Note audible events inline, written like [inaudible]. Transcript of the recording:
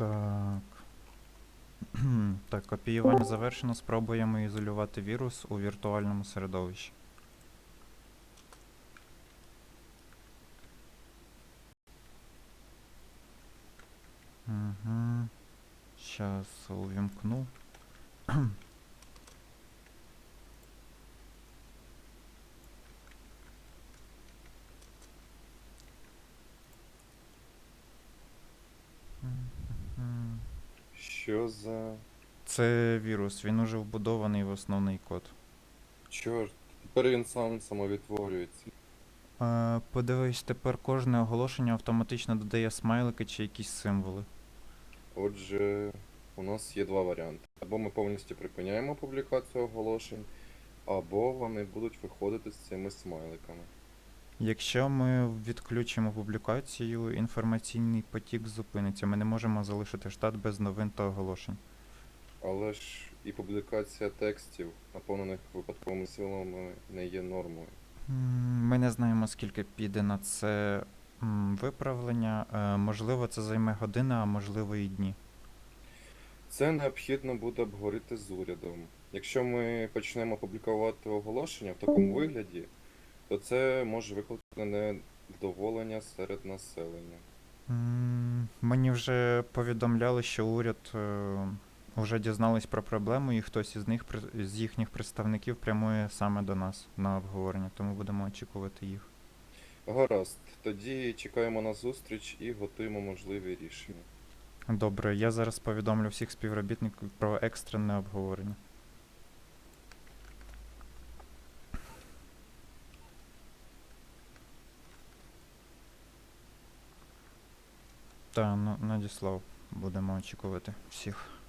Так. [clears throat] так, копіювання завершено. Спробуємо ізолювати вірус у віртуальному середовищі. Угу. Сейчас увімкну. [clears throat] Що за. Це вірус, він уже вбудований в основний код. Чорт, тепер він сам самовідтворюється. Е, подивись, тепер кожне оголошення автоматично додає смайлики чи якісь символи. Отже, у нас є два варіанти. Або ми повністю припиняємо публікацію оголошень, або вони будуть виходити з цими смайликами. Якщо ми відключимо публікацію, інформаційний потік зупиниться. Ми не можемо залишити штат без новин та оголошень. Але ж і публікація текстів, наповнених випадковими силами, не є нормою. М, Ми не знаємо, скільки піде на це м, виправлення. Е, Можливо, це займе години, а можливо і дні. Це необхідно буде обговорити з урядом. Якщо ми почнемо публікувати оголошення в такому вигляді, то це може викликати невдоволення серед населення. М, Мені вже повідомляли, що уряд е, вже дізнались про проблему, і хтось із них при- з їхніх представників прямує саме до нас на обговорення, тому будемо очікувати їх. Гаразд, тоді чекаємо на зустріч і готуємо можливі рішення. Добре, я зараз повідомлю всіх співробітників про екстрене обговорення. Та, ну, надіслав. Будемо очікувати всіх.